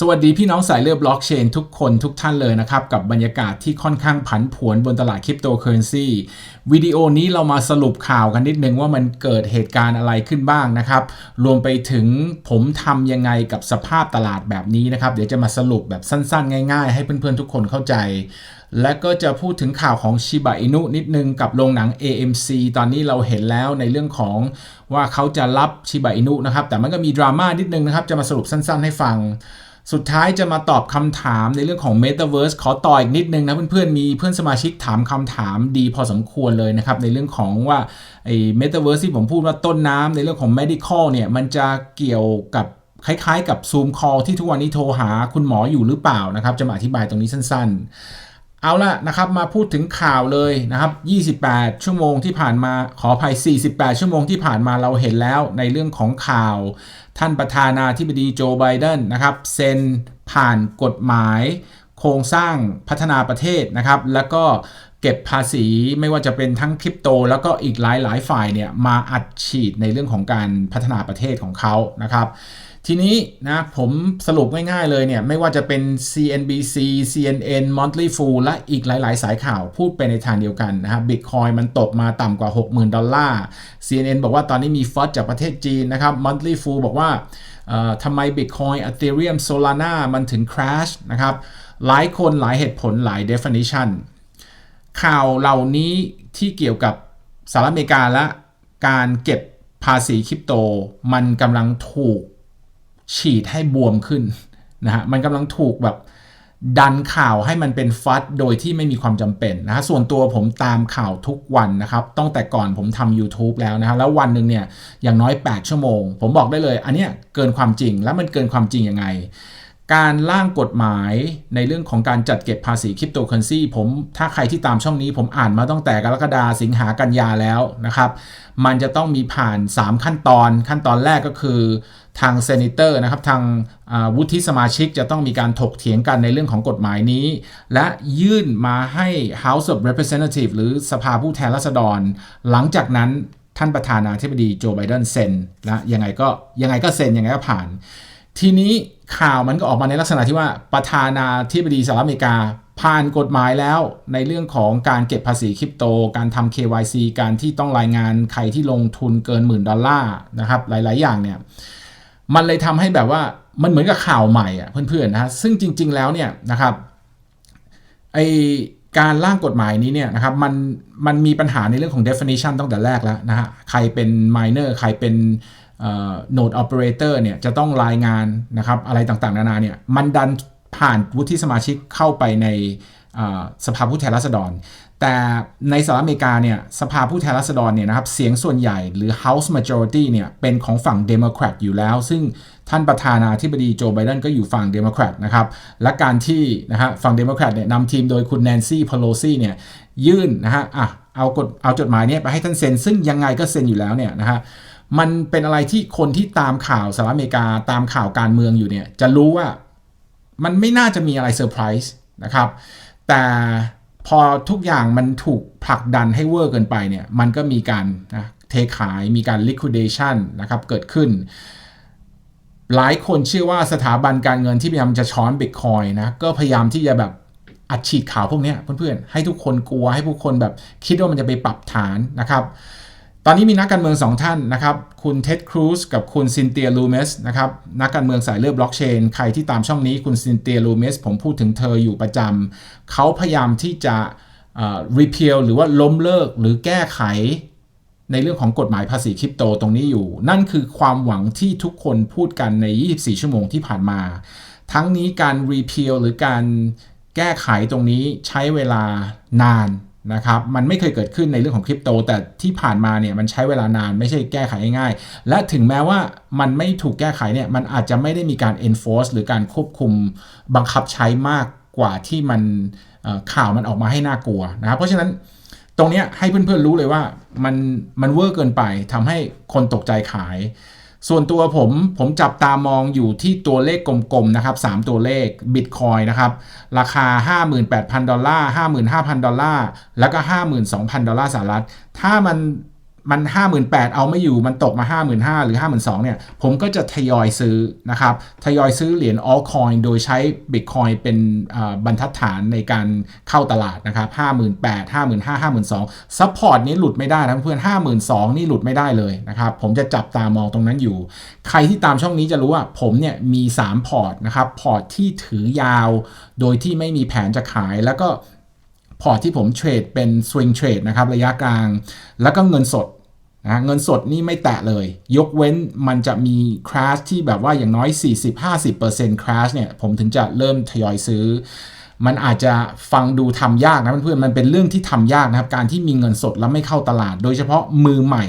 สวัสดีพี่น้องสายเลือดบล็อกเชนทุกคนทุกท่านเลยนะครับ กับบรรยากาศที่ค่อนข้างผันผวนบนตลาดคริปโตเคอเรนซีวิดีโอนี้เรามาสรุปข่าวกันนิดนึงว่ามันเกิดเหตุการณ์อะไรขึ้นบ้างนะครับ รวมไปถึงผมทำยังไงกับสภาพตลาดแบบนี้นะครับ เดี๋ยวจะมาสรุปแบบสั้นๆ ง่ายๆ ให้เพื่อนๆทุกคนเข้าใจ และก็จะพูดถึงข่าวของชิบะอินุนิดนึงกับโรงหนัง AMC ตอนนี้เราเห็นแล้วในเรื่องของว่าเขาจะรับชิบะอินุนะครับแต่มันก็มีดราม่านิดนึงนะครับจะมาสรุปสั้นๆ ให้ฟัง สุดท้ายจะมาตอบคำถามในเรื่องของ Metaverse ขอต่ออีกนิดนึงนะเพื่อนๆ มีเพื่อนสมาชิกถามคำถามดีพอสมควรเลยนะครับ ในเรื่องของว่าไอ้ Metaverse ที่ผมพูดว่าต้นน้ำในเรื่องของ medical เนี่ยมันจะเกี่ยวกับคล้ายๆ กับ Zoom call ที่ทุกวันนี้โทรหาคุณหมออยู่หรือเปล่านะครับ จะมาอธิบายตรงนี้สั้นๆ เอาละนะครับมาพูดถึงข่าวเลยนะครับ 28 ชั่วโมงที่ผ่านมาขออภัย 48 ชั่วโมงที่ผ่านมาเราเห็นแล้วในเรื่องของข่าว ท่านประธานาธิบดีโจไบเดนนะครับเซ็นผ่านกฎหมาย โครงสร้างพัฒนาประเทศนะครับ แล้วก็เก็บภาษีไม่ว่าจะเป็นทั้งคริปโต แล้วก็อีกหลายหลายฝ่ายเนี่ยมาอัดฉีดในเรื่องของการพัฒนาประเทศของเขานะครับ ทีนี้นะผมสรุปง่ายๆเลยเนี่ย ไม่ว่าจะเป็น CNBC CNN Monthly Fool และอีกหลายๆ สายข่าวพูดไปในทางเดียวกันนะครับ Bitcoin มันตกมาต่ำกว่า 60,000 ดอลลาร์ CNN บอกว่าตอนนี้มีฟอสจากประเทศจีนนะครับ Monthly Fool บอกว่าทำไม Bitcoin Ethereum Solana มันถึง crash นะครับ หลายคนหลายเหตุผลหลาย definition ข่าวเหล่านี้ที่เกี่ยวกับสหรัฐอเมริกาและการเก็บภาษีคริปโต มันกำลังถูก ฉีดให้บวมขึ้นนะฮะมันกำลังถูกแบบดันข่าวให้มันเป็นฟัดโดยที่ไม่มีความจำเป็นนะฮะส่วนตัวผมตามข่าวทุกวันนะครับตั้งแต่ก่อนผมทำ YouTube แล้วนะฮะแล้ววันหนึ่งเนี่ยอย่างน้อย 8 ชั่วโมง ผมบอกได้เลย อันเนี้ยเกินความจริงแล้วมันเกินความจริงยังไง การร่างกฎหมายในเรื่องของการจัดเก็บภาษีคริปโตเคอเรนซีผมถ้าใครที่ตามช่องนี้ ผมอ่านมาตั้งแต่กรกฎาสิงหากันยาแล้วนะครับ มันจะต้องมีผ่าน 3 ขั้นตอน ขั้นตอนแรกก็คือ ทางเซนิเตอร์นะครับทางวุฒิสมาชิกจะต้องมีการถกเถียงกันในเรื่องของกฎหมายนี้ และยื่นมาให้ House of Representative หรือสภาผู้แทนราษฎร หลังจากนั้นท่านประธานาธิบดีโจไบเดนเซ็นและยังไงก็ยังไงก็เซ็นยังไงก็ผ่าน ทีนี้ข่าวมันก็ออกมาในลักษณะที่ว่าประธานาธิบดีสหรัฐอเมริกาผ่านกฎหมายแล้วในเรื่องของการเก็บภาษีคริปโต การทำ KYC การที่ต้องรายงานใครที่ลงทุนเกินหมื่นดอลลาร์นะครับหลาย ๆ อย่างเนี่ย มันเลยทำให้แบบว่ามันเหมือนกับข่าวใหม่อะเพื่อนๆนะซึ่งจริง ๆ แล้วเนี่ยนะครับไอการร่างกฎหมายนี้เนี่ยนะครับมันมันมีปัญหาในเรื่องของ definition ตั้งแต่แรกแล้วนะฮะใครเป็น miner ใครเป็น node operator เนี่ยจะต้องรายงานนะครับอะไรต่างๆ นานาเนี่ยมันดันผ่านวุฒิสมาชิกเข้าไปในสภาผู้แทนราษฎร แต่ในสหรัฐอเมริกาเนี่ยสภาผู้แทนราษฎรเนี่ยนะครับเสียงส่วนใหญ่หรือ House Majority เนี่ยเป็นของฝั่งเดโมแครตอยู่แล้ว ซึ่งท่านประธานาธิบดีโจไบเดนก็อยู่ฝั่งเดโมแครตนะครับและการที่นะฮะฝั่งเดโมแครตเนี่ยนำทีมโดยคุณแนนซี่พโลซีเนี่ยยื่นนะฮะอะเอากฎเอาจดหมายเนี่ยไปให้ท่านเซ็น ซึ่งยังไงก็เซ็นอยู่แล้วเนี่ยนะฮะมันเป็นอะไรที่คนที่ตามข่าวสหรัฐอเมริกาตามข่าวการเมืองอยู่เนี่ยจะรู้ว่ามันไม่น่าจะมีอะไรเซอร์ไพรส์นะครับแต่ พอทุกอย่างมันถูกผลักดันให้เวอร์เกินไปเนี่ยมันก็มีการนะเทขายมีการ liquidation นะครับเกิดขึ้น หลายคนเชื่อว่าสถาบันการเงินที่พยายามจะช้อนบิตคอยนะก็พยายามที่จะแบบอัดฉีดข่าวพวกนี้เพื่อนๆ ให้ทุกคนกลัวให้ผู้คนแบบคิดว่ามันจะไปปรับฐานนะครับ ตอนนี้มีนักการเมืองสองท่านนะครับ คุณเท็ดครูซกับคุณซินเตียลูเมสนะครับ นักการเมืองสายเลือดบล็อกเชน ใครที่ตามช่องนี้คุณซินเตียลูเมสผมพูดถึงเธออยู่ประจำ เขาพยายามที่จะรีเพลหรือว่าล้มเลิกหรือแก้ไขในเรื่องของกฎหมายภาษีคริปโตตรงนี้อยู่ นั่นคือความหวังที่ทุกคนพูดกันใน 24 ชั่วโมงที่ผ่านมา ทั้งนี้การรีเพลหรือการแก้ไขตรงนี้ใช้เวลานาน นะครับมันไม่เคยเกิดขึ้นในเรื่องของคริปโต แต่ที่ผ่านมาเนี่ยมันใช้เวลานานไม่ใช่แก้ไขง่ายๆ และถึงแม้ว่ามันไม่ถูกแก้ไขเนี่ยมันอาจจะไม่ได้มีการ enforce หรือการควบคุมบังคับใช้มากกว่าที่มันข่าวมันออกมาให้น่ากลัวนะครับเพราะฉะนั้นตรงนี้ให้เพื่อนๆรู้เลยว่ามันมันเวอร์เกินไปทำให้คนตกใจขาย ส่วนตัวผมผมจับตามองอยู่ที่ตัวเลขกลมๆนะครับ 3 ตัวเลข Bitcoin นะครับ ราคา 58,000 ดอลลาร์ 55,000 ดอลลาร์ แล้วก็ 52,000 ดอลลาร์สหรัฐ ถ้ามัน มัน 58,000 เอาไม่อยู่มันตกมา 55,000 หรือ 52,000เนี่ยผมก็จะทยอยซื้อนะครับทยอยซื้อเหรียญ altcoin โดยใช้ bitcoin เป็นบรรทัดฐานในการเข้าตลาดนะครับ58,000 55,000 52,000 support นี้หลุดไม่ได้นะเพื่อน52,000 นี่หลุดไม่ได้เลยนะครับผมจะจับตามองตรงนั้นอยู่ ใครที่ตามช่องนี้จะรู้ว่าผมเนี่ยมี 3 พอร์ตนะครับพอร์ตที่ถือยาว โดยที่ไม่มีแผนจะขายแล้วก็พอร์ตที่ผมเทรดเป็น swing trade นะครับระยะกลาง แล้วก็เงินสด นะเงินสดนี่ไม่แตะเลย ยกเว้นมันจะมี crash ที่แบบว่าอย่างน้อย 40-50% crash เนี่ยผมถึงจะเริ่มทยอยซื้อ มันอาจจะฟังดูทำยากนะเพื่อนๆมันเป็นเรื่องที่ทำยากนะครับ การที่มีเงินสดแล้วไม่เข้าตลาด โดยเฉพาะมือใหม่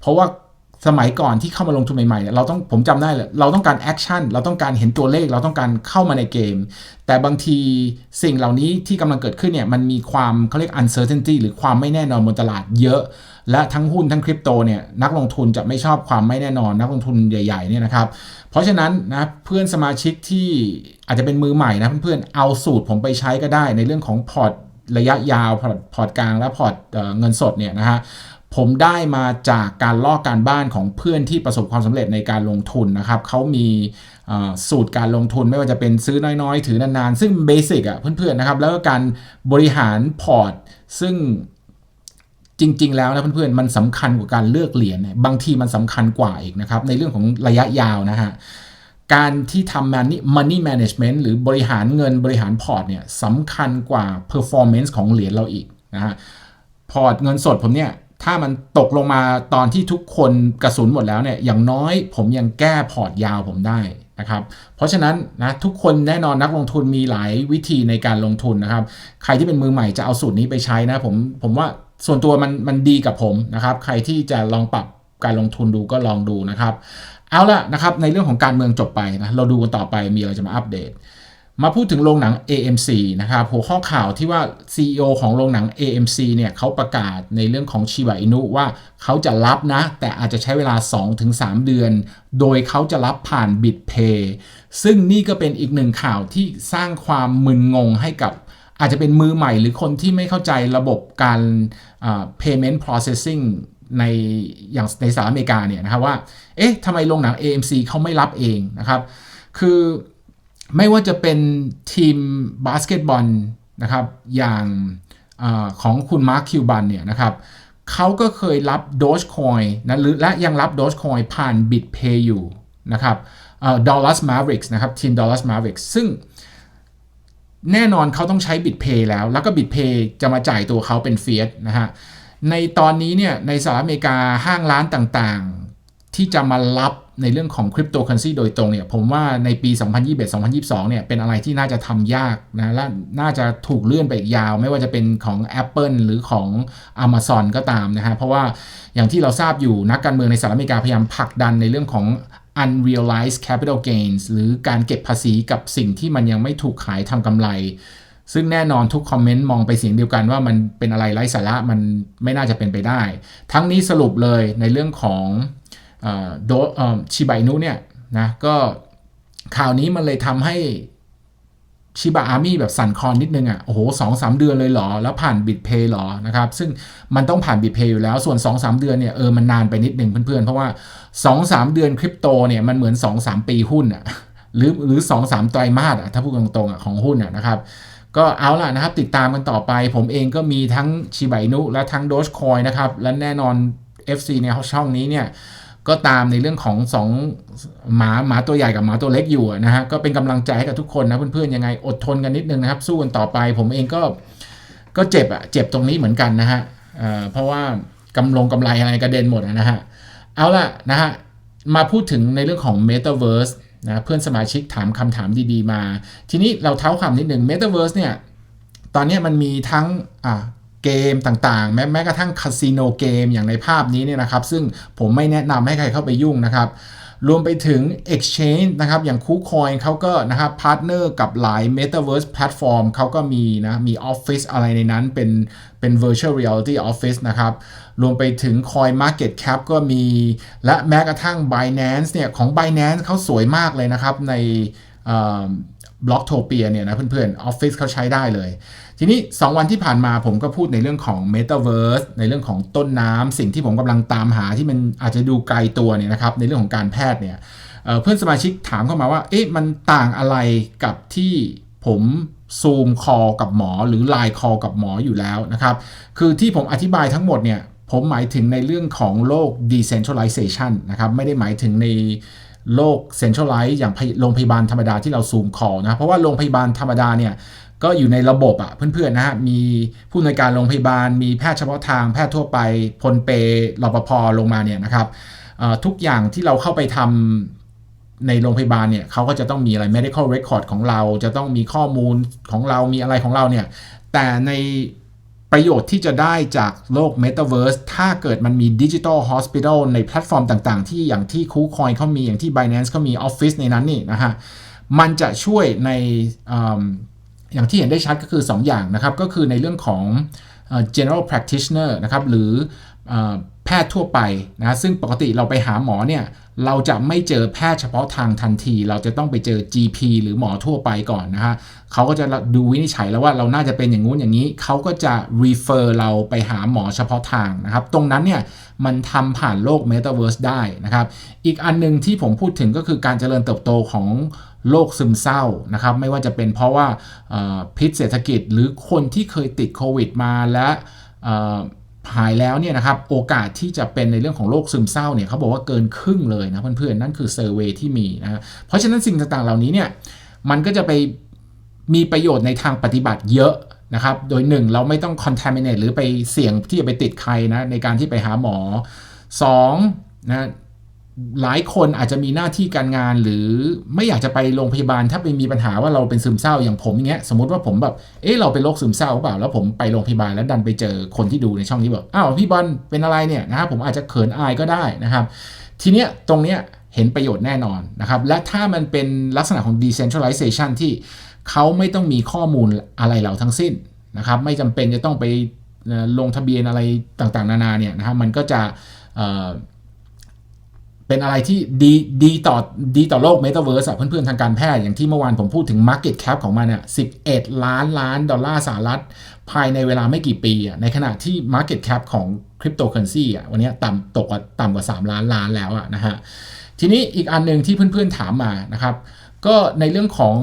เพราะว่าสมัยก่อนที่เข้ามาลงทุนใหม่ๆ เราต้องผมจำได้เลยเราต้องการแอคชั่นเราต้องการเห็นตัวเลขเราต้องการเข้ามาในเกม แต่บางทีสิ่งเหล่านี้ที่กำลังเกิดขึ้นเนี่ยมันมีความเขาเรียก uncertainty หรือความไม่แน่นอนบนตลาดเยอะและทั้งหุ้นทั้งคริปโตเนี่ยนักลงทุนจะไม่ชอบความไม่แน่นอนนักลงทุนใหญ่ๆเนี่ยนะครับ เพราะฉะนั้นนะเพื่อนสมาชิกที่อาจจะเป็นมือใหม่นะเพื่อนๆเอาสูตรผมไปใช้ก็ได้ในเรื่องของพอร์ตระยะยาวพอร์ตพอร์ตกลางและพอร์ตเเงินสดเนี่ยนะฮะผมได้มาจากการลอกการบ้านของเพื่อนที่ประสบความสำเร็จในการลงทุนนะครับเขามีสูตรการลงทุนไม่ว่าจะเป็นซื้อน้อยๆ ถือนานๆ ซึ่งเบสิกอะเพื่อนๆนะครับแล้วก็การบริหารพอร์ตซึ่ง จริง ๆ แล้วนะเพื่อนๆมันสำคัญกว่าการเลือกเหรียญเนี่ยบางทีมันสำคัญกว่าอีกนะครับ ในเรื่องของระยะยาวนะฮะการที่ทำ money money management หรือบริหารเงินบริหารพอร์ตเนี่ยสำคัญกว่า performance ของเหรียญเราอีกนะฮะพอร์ตเงินสดผมเนี่ยถ้ามันตกลงมาตอนที่ทุกคนกระสุนหมดแล้วเนี่ยอย่างน้อยผมยังแก้พอร์ตยาวผมได้นะครับเพราะฉะนั้นนะทุกคนแน่นอนนักลงทุนมีหลายวิธีในการลงทุนนะครับ ใครที่เป็นมือใหม่จะเอาสูตรนี้ไปใช้นะผมผมว่า ส่วนตัวมันมันดีกับผมนะครับ ใครที่จะลองปรับการลงทุนดูก็ลองดูนะครับ เอาละนะครับ ในเรื่องของการเมืองจบไปนะเราดูกันต่อไปมีอะไรจะมาอัปเดต มาพูดถึงโรงหนัง AMC นะครับหัวข้อข่าวที่ว่า CEO ของโรงหนัง AMC เนี่ยเขาประกาศในเรื่องของชิบะอินุว่าเขาจะรับนะ แต่อาจจะใช้เวลา 2-3 เดือน โดยเขาจะรับผ่าน BitPay ซึ่งนี่ก็เป็นอีกหนึ่งข่าวที่สร้างความมึนงงให้กับ อาจจะเป็นมือใหม่หรือคนที่ไม่เข้าใจระบบการ payment processing ในอย่างในสหรัฐอเมริกาเนี่ยนะครับว่า เอ๊ะทำไมโรงหนัง AMC เขาไม่รับเองนะครับ คือไม่ว่าจะเป็นทีมบาสเกตบอลนะครับ อย่างอของคุณมาร์คคิวบันเนี่ยนะครับเขาก็เคยรับ Dogecoin นะหรือและยังรับ Dogecoin ผ่าน BitPay อยู่นะครับดอลลาร์มาริกส์นะครับทีมดอลลาร์มาริกส์ซึ่ง แน่นอนเขาต้องใช้ BitPay แล้ว แล้วก็ BitPay จะมาจ่ายตัวเขาเป็นเฟียสนะฮะ ในตอนนี้เนี่ยในสหรัฐอเมริกาห้างร้านต่างๆ ที่จะมารับในเรื่องของคริปโตเคอเรนซีโดยตรงเนี่ยผมว่าในปี 2021-2022 เนี่ยเป็นอะไรที่น่าจะทำยากนะและน่าจะถูกเลื่อนไปอีกยาว ไม่ว่าจะเป็นของ Apple หรือของ Amazon ก็ตามนะฮะ เพราะว่าอย่างที่เราทราบอยู่นักการเมืองในสหรัฐอเมริกาพยายามผลักดันในเรื่องของ unrealized capital gains หรือการเก็บภาษีกับสิ่งที่มันยังไม่ถูกขายทำกำไร ซึ่งแน่นอนทุกคอมเมนต์มองไปเสียงเดียวกันว่ามันเป็นอะไรไร้สาระมันไม่น่าจะเป็นไปได้ ทั้งนี้สรุปเลยในเรื่องของออโดชิบายนุเนี่ยนะก็ข่าวนี้มันเลยทำให้ ชิบะอาร์มี่แบบสั่นคลอนนิดนึงอะโอ้โหสองสามเดือนเลยเหรอ แล้วผ่านบิตเพย์หรอนะครับ ซึ่งมันต้องผ่านบิตเพย์อยู่แล้วส่วน 2 3 เดือนเนี่ยเออมันนานไปนิดนึงเพื่อนๆ เพราะว่า 2 3 เดือนคริปโตเนี่ยมันเหมือน 2 3 ปีหุ้นอะหรือหรือ2 3ไตรมาสอะถ้าพูดตรงๆอะของหุ้นอะนะครับก็เอาล่ะนะครับ ติดตามกันต่อไป ผมเองก็มีทั้งชิบะอินุและทั้งโดชคอยนะครับ และแน่นอน FC ในช่องนี้เนี่ย ก็ตามในเรื่องของสองหมาหมาตัวใหญ่กับหมาตัวเล็กอยู่นะฮะก็เป็นกำลังใจให้กับทุกคนนะเพื่อนๆยังไงอดทนกันนิดนึงนะครับสู้กันต่อไป ผมเองก็ก็เจ็บอะเจ็บตรงนี้เหมือนกันนะฮะเอ่อเพราะว่ากำลงกำไรอะไรกระเด็นหมดนะฮะเอาล่ะนะฮะมาพูดถึงในเรื่องของ Metaverse นะเพื่อนสมาชิกถามคำถามดีๆมา ทีนี้เราเท้าความนิดหนึ่ง Metaverse เนี่ยตอนนี้มันมีทั้งอ่า เกมต่างๆ แม้แม้กระทั่งคาสิโนเกมอย่างในภาพนี้เนี่ยนะครับ ซึ่งผมไม่แนะนำให้ใครเข้าไปยุ่งนะครับรวมไปถึง Exchange นะครับ อย่างคูคอยเขาก็นะครับพาร์ทเนอร์กับหลาย Metaverse Platform เขาก็มีนะมี Office อะไรในนั้นเป็นเป็น Virtual Reality Office นะครับ รวมไปถึง Coin Market Cap ก็มี และแม้กระทั่ง Binance เนี่ย ของ Binance เขาสวยมากเลยนะครับ ใน บล็อกโทเปียเนี่ยนะเพื่อนๆออฟฟิศเขาใช้ได้เลย ทีนี้ 2 วันที่ผ่านมาผมก็พูดในเรื่องของ Metaverse ในเรื่องของต้นน้ำสิ่งที่ผมกำลังตามหาที่มันอาจจะดูไกลตัวเนี่ยนะครับในเรื่องของการแพทย์เนี่ยเพื่อนสมาชิกถามเข้ามาว่าเอ๊ะมันต่างอะไรกับที่ผมซูมคอกับหมอหรือไลน์คอกับหมออยู่แล้วนะครับ คือที่ผมอธิบายทั้งหมดเนี่ยผมหมายถึงในเรื่องของโลก decentralization นะครับไม่ได้หมายถึงใน โลก centralize อย่างโรงพยาบาลธรรมดาที่เราซูมคอนะเพราะว่าโรงพยาบาลธรรมดาเนี่ยก็อยู่ในระบบอะเพื่อนๆนะฮะมีผู้ในการโรงพยาบาล มีแพทย์เฉพาะทางแพทย์ทั่วไปพลเปรปภลงมาเนี่ยนะครับทุกอย่างที่เราเข้าไปทำในโรงพยาบาลเนี่ยเขาก็จะต้องมีอะไร medical record ของเราจะต้องมีข้อมูลของเรามีอะไรของเราเนี่ยแต่ใน ประโยชน์ที่จะได้จากโลก Metaverse ถ้าเกิดมันมี Digital Hospital ในแพลตฟอร์มต่างๆ ที่อย่างที่คูคอยเขามีอย่างที่ Binance เขามี Office ในนั้นนี่นะฮะ มันจะช่วยในอย่างที่เห็นได้ชัดก็คือ 2 อย่างนะครับ ก็คือในเรื่องของ general practitioner นะครับ หรือ พทย์ทั่วไปนะซึ่งปกติเราไปหาหมอเนี่ยเราจะไม่เจอแพทย์เฉพาะทางทันที เราจะต้องไปเจอ GP หรือหมอทั่วไปก่อนนะฮะเขาก็จะดูวินิจฉัยแล้วว่าเราน่าจะเป็นอย่างงู้นอย่างนี้ เขาก็จะ refer เราไปหาหมอเฉพาะทางนะครับ ตรงนั้นเนี่ยมันทำผ่านโลก Metaverse ได้นะครับ อีกอันนึงที่ผมพูดถึงก็คือการเจริญเติบโตของโรคซึมเศร้านะครับ ไม่ว่าจะเป็นเพราะว่าพิษเศรษฐกิจหรือคนที่เคยติดโควิดมาและ หายแล้วเนี่ยนะครับโอกาสที่จะเป็นในเรื่องของโรคซึมเศร้าเนี่ยเขาบอกว่าเกินครึ่งเลยนะเพื่อนๆนั่นคือเซอร์เวยที่มีนะเพราะฉะนั้นสิ่งต่างๆเหล่านี้เนี่ยมันก็จะไปมีประโยชน์ในทางปฏิบัติเยอะนะครับ โดยหนึ่งเราไม่ต้อง contaminate หรือไปเสี่ยงที่จะไปติดใครนะในการที่ไปหาหมอ2นะ หลายคนอาจจะมีหน้าที่การงาน หรือไม่อยากจะไปโรงพยาบาล ถ้าไปมีปัญหาว่าเราเป็นซึมเศร้าอย่างผมอย่างเงี้ยสมมติว่าผมแบบเออเราเป็นโรคซึมเศร้าหรือเปล่าแล้วผมไปโรงพยาบาลแล้วดันไปเจอคนที่ดูในช่องนี้บอกอ้าวพี่บอลเป็นอะไรเนี่ยนะครับผมอาจจะเขินอายก็ได้นะครับ ทีเนี้ยตรงเนี้ยเห็นประโยชน์แน่นอนนะครับและถ้ามันเป็นลักษณะของ decentralization ที่เขาไม่ต้องมีข้อมูลอะไรเราทั้งสิ้นนะครับไม่จำเป็นจะต้องไปลงทะเบียนอะไรต่างๆ นานาเนี่ยนะครับมันก็จะ เป็นอะไรที่ดีดีต่อดีต่อโลกเมตาเวิร์สเพื่อนๆทางการแพทย์อย่างที่เมื่อวานผมพูดถึง Market Cap ของมันเนี่ย11 ล้านล้านดอลลาร์สหรัฐ ภายในเวลาไม่กี่ปีอะในขณะที่ Market Cap ของคริปโตเคอเรนซีอะวันนี้ต่ำตกต่ำกว่า 3 ล้านล้านแล้วอะนะฮะทีนี้อีกอันหนึ่งที่เพื่อนๆถามมานะครับ ก็ในเรื่องของ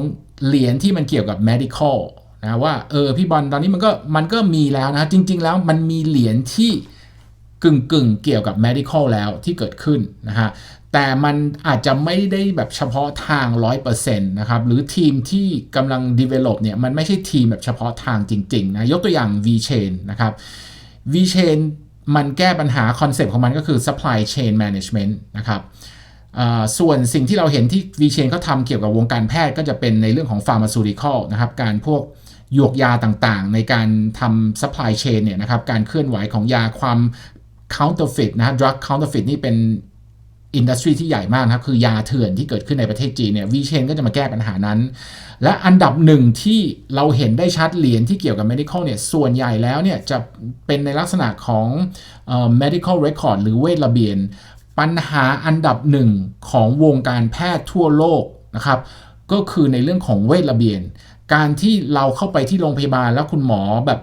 เหรียญที่มันเกี่ยวกับ medical นะว่าเออพี่บอลตอนนี้มันก็มันก็มีแล้วนะจริง ๆ แล้วมันมีเหรียญที่ กึ่งกึ่งเกี่ยวกับ medical แล้วที่เกิดขึ้นนะฮะแต่มันอาจจะไม่ได้แบบเฉพาะทาง 100%นะครับหรือทีมที่กำลัง develop เนี่ยมันไม่ใช่ทีมแบบเฉพาะทางจริงๆนะยกตัวอย่าง V-Chain นะครับ V-Chain มันแก้ปัญหาคอนเซปต์ของมันก็คือ supply chain management นะครับส่วนสิ่งที่เราเห็นที่ V-Chain เขาทำเกี่ยวกับวงการแพทย์ก็จะเป็นในเรื่องของ pharmaceutical นะครับการพวกหยวกยาต่างๆ ในการทำ supply chain เนี่ยนะครับการเคลื่อนไหวของยาความ counterfeit นะ drug counterfeit นี่เป็นอินดัสทรีที่ใหญ่มากนะครับ คือยาเถื่อนที่เกิดขึ้นในประเทศจีนเนี่ยวีเชนก็จะมาแก้ปัญหานั้น และอันดับหนึ่งที่เราเห็นได้ชัดเหรียญที่เกี่ยวกับ medical เนี่ยส่วนใหญ่แล้วเนี่ยจะเป็นในลักษณะของ medical record หรือเวชระเบียน ปัญหาอันดับหนึ่งของวงการแพทย์ทั่วโลกนะครับก็คือในเรื่องของเวชระเบียน การที่เราเข้าไปที่โรงพยาบาลแล้วคุณหมอแบบ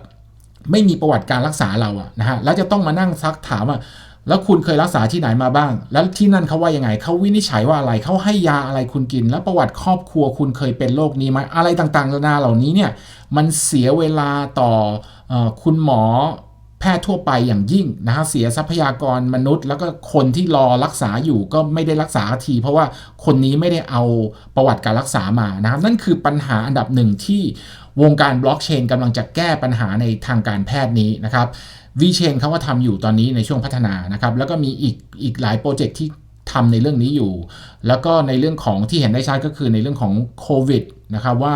ไม่มีประวัติการรักษาเราอะนะฮะแล้วจะต้องมานั่งซักถามอะแล้วคุณเคยรักษาที่ไหนมาบ้าง แล้วที่นั่นเขาว่ายังไง เขาวินิจฉัยว่าอะไร เขาให้ยาอะไรคุณกิน แล้วประวัติครอบครัวคุณเคยเป็นโรคนี้ไหมอะไรต่างๆนานาเหล่านี้เนี่ย มันเสียเวลาต่ออคุณหมอแพทย์ทั่วไปอย่างยิ่งนะฮะ เสียทรัพยากรมนุษย์ แล้วก็คนที่รอรักษาอยู่ก็ไม่ได้รักษาที เพราะว่าคนนี้ไม่ได้เอาประวัติการรักษามานะครับนั่นคือปัญหาอันดับหนึ่งที่ วงการบล็อกเชนกำลังจะแก้ปัญหาในทางการแพทย์นี้นะครับวีเชนเขาก็ทำอยู่ตอนนี้ในช่วงพัฒนานะครับ แล้วก็มีอีกอีกหลายโปรเจกต์ที่ทำในเรื่องนี้อยู่ แล้วก็ในเรื่องของที่เห็นได้ชัดก็คือในเรื่องของโควิดนะครับว่า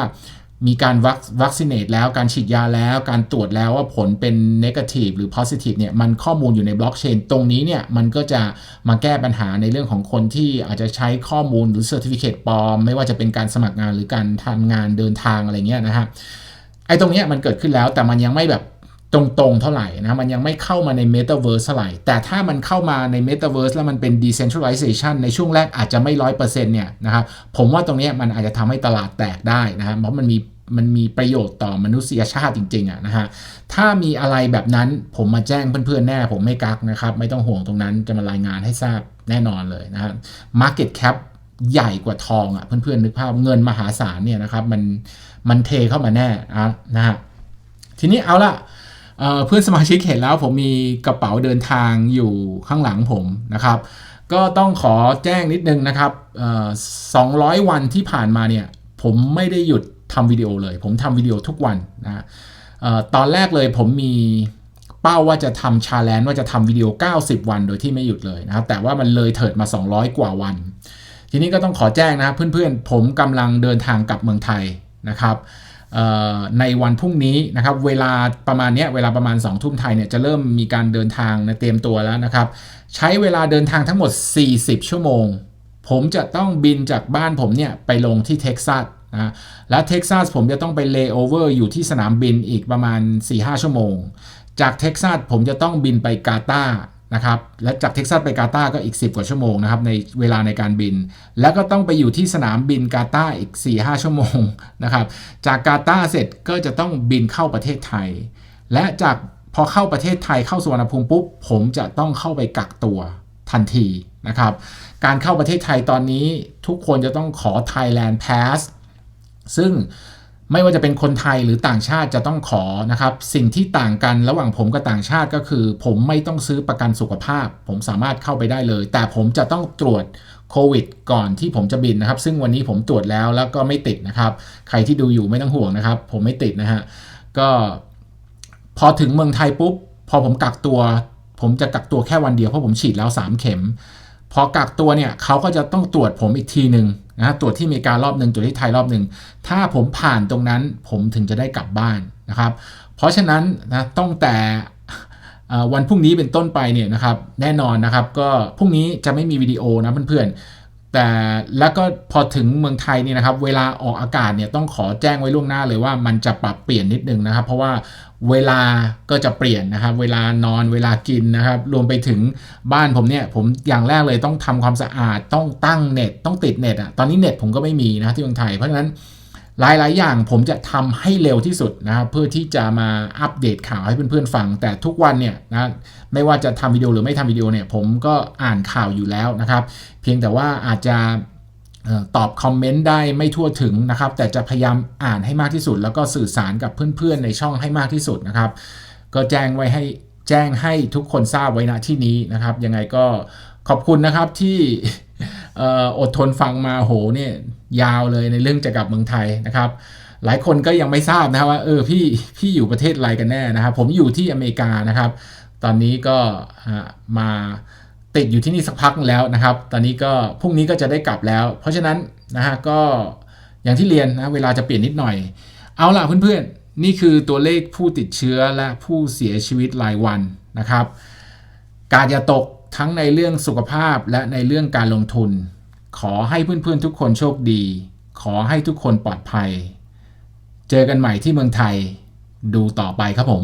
มีการวัคซีนเนตแล้วการฉีดยาแล้ว การตรวจแล้วว่าผลเป็นเนกาทีฟหรือโพซิทีฟเนี่ยมันข้อมูลอยู่ในบล็อกเชนตรงนี้เนี่ยมันก็จะมาแก้ปัญหาในเรื่องของคนที่อาจจะใช้ข้อมูลหรือเซอร์ติฟิเคตปลอม ไม่ว่าจะเป็นการสมัครงานหรือการทำงานเดินทางอะไรเงี้ยนะฮะไอ้ตรงนี้มันเกิดขึ้นแล้วแต่มันยังไม่แบบ ตรงๆเท่าไหร่นะมันยังไม่เข้ามาใน Metaverse เท่าไหร่ แต่ถ้ามันเข้ามาใน Metaverse แล้วมันเป็น decentralization ในช่วงแรกอาจจะไม่ร้อยเปอร์เซ็นต์เนี่ยนะครับผมว่าตรงนี้มันอาจจะทำให้ตลาดแตกได้นะครับเพราะมันมีมันมีประโยชน์ต่อมนุษยชาติจริงๆอะนะฮะ ถ้ามีอะไรแบบนั้นผมมาแจ้งเพื่อนๆแน่ผมไม่กักนะครับ ไม่ต้องห่วงตรงนั้นจะมารายงานให้ทราบแน่นอนเลยนะฮะ market cap ใหญ่กว่าทองอะ่ะเพื่อนๆนึกภาพเงินมหาศาลเนี่ยนะครับมันมันเทเข้ามาแน่อะนะฮะทีนี้เอาละ เพื่อนสมาชิกเห็นแล้วผมมีกระเป๋าเดินทางอยู่ข้างหลังผมนะครับ ก็ต้องขอแจ้งนิดนึงนะครับเอ่อ200 วันที่ผ่านมาเนี่ย ผมไม่ได้หยุดทำวิดีโอเลย ผมทำวิดีโอทุกวันนะออตอนแรกเลยผมมีเป้าว่าจะทำชาเลนจ์ว่าจะทำวิดีโอ 90 วันโดยที่ไม่หยุดเลยนะครับ แต่ว่ามันเลยเถิดมา 200 กว่าวัน ทีนี้ก็ต้องขอแจ้งนะครับเพื่อนๆ ผมกำลังเดินทางกลับเมืองไทยนะครับ ในวันพรุ่งนี้นะครับเวลาประมาณนี้เวลาประมาณ2องทุ่มไทยเนี่ยจะเริ่มมีการเดินทางนะเตรียมตัวแล้วนะครับ ใช้เวลาเดินทางทั้งหมด 40 ชั่วโมง ผมจะต้องบินจากบ้านผมเนี่ยไปลงที่เท็กซัสนะและเท็กซัสผมจะต้องไปเลย์โอเวอร์อยู่ที่สนามบินอีกประมาณ 4-5 ชั่วโมง จากเท็กซัสผมจะต้องบินไปกาตา นะครับและจากเท็กซัสไปกาตาร์ก็อีก 10 กว่าชั่วโมงนะครับในเวลาในการบิน แล้วก็ต้องไปอยู่ที่สนามบินกาตาร์อีก 4-5 ชั่วโมงนะครับจากกาตาร์เสร็จก็จะต้องบินเข้าประเทศไทย และจากพอเข้าประเทศไทยเข้าสุวรรณภูมิปุ๊บผมจะต้องเข้าไปกักตัวทันทีนะครับการเข้าประเทศไทยตอนนี้ทุกคนจะต้องขอ Thailand Pass ซึ่ง ไม่ว่าจะเป็นคนไทยหรือต่างชาติจะต้องขอนะครับ สิ่งที่ต่างกันระหว่างผมกับต่างชาติก็คือ ผมไม่ต้องซื้อประกันสุขภาพ ผมสามารถเข้าไปได้เลย แต่ผมจะต้องตรวจโควิดก่อนที่ผมจะบินนะครับ ซึ่งวันนี้ผมตรวจแล้วแล้วก็ไม่ติดนะครับ ใครที่ดูอยู่ไม่ต้องห่วงนะครับ ผมไม่ติดนะฮะก็พอถึงเมืองไทยปุ๊บ พอผมกักตัว ผมจะกักตัวแค่วันเดียวเพราะผมฉีดแล้ว 3 เข็ม พอกักตัวเนี่ยเขาก็จะต้องตรวจผมอีกทีหนึ่ง นะตรวจที่อเมริการอบหนึ่งตรวจที่ไทยรอบหนึ่งถ้าผมผ่านตรงนั้นผมถึงจะได้กลับบ้านนะครับ เพราะฉะนั้นนะต้องแต่วันพรุ่งนี้เป็นต้นไปเนี่ยนะครับแน่นอนนะครับก็พรุ่งนี้จะไม่มีวิดีโอนะเพื่อนๆ แต่แล้วก็พอถึงเมืองไทยนี่นะครับ เวลาออกอากาศเนี่ยต้องขอแจ้งไว้ล่วงหน้าเลยว่ามันจะปรับเปลี่ยนนิดนึงนะครับ เพราะว่าเวลาก็จะเปลี่ยนนะครับ เวลานอนเวลากินนะครับ รวมไปถึงบ้านผมเนี่ย ผมอย่างแรกเลยต้องทำความสะอาดต้องตั้งเน็ตต้องติดเน็ตอะตอนนี้เน็ตผมก็ไม่มีนะที่เมืองไทยเพราะฉะนั้น หลาย ๆ อย่างผมจะทำให้เร็วที่สุดนะครับเพื่อที่จะมาอัปเดตข่าวให้เพื่อน ๆ ฟัง แต่ทุกวันเนี่ยนะไม่ว่าจะทำวิดีโอหรือไม่ทำวิดีโอเนี่ยผมก็อ่านข่าวอยู่แล้วนะครับ เพียงแต่ว่าอาจจะตอบคอมเมนต์ได้ไม่ทั่วถึงนะครับ แต่จะพยายามอ่านให้มากที่สุด แล้วก็สื่อสารกับเพื่อน ๆ ในช่องให้มากที่สุดนะครับ ก็แจ้งไว้ให้แจ้งให้ทุกคนทราบไว้ณที่นี้นะครับ ยังไงก็ขอบคุณนะครับที่ อดทนฟังมาโหเนี่ยยาวเลยในเรื่องจะกลับเมืองไทยนะครับ หลายคนก็ยังไม่ทราบนะครับว่าเออพี่พี่อยู่ประเทศอะไรกันแน่นะครับ ผมอยู่ที่อเมริกานะครับ ตอนนี้ก็มาติดอยู่ที่นี่สักพักแล้วนะครับ ตอนนี้ก็พรุ่งนี้ก็จะได้กลับแล้ว เพราะฉะนั้นนะฮะก็อย่างที่เรียนนะเวลาจะเปลี่ยนนิดหน่อย เอาล่ะเพื่อนๆ นี่คือตัวเลขผู้ติดเชื้อและผู้เสียชีวิตรายวันนะครับ การอย่าตก ทั้งในเรื่องสุขภาพและในเรื่องการลงทุน ขอให้เพื่อนๆทุกคนโชคดี ขอให้ทุกคนปลอดภัย เจอกันใหม่ที่เมืองไทย ดูต่อไปครับผม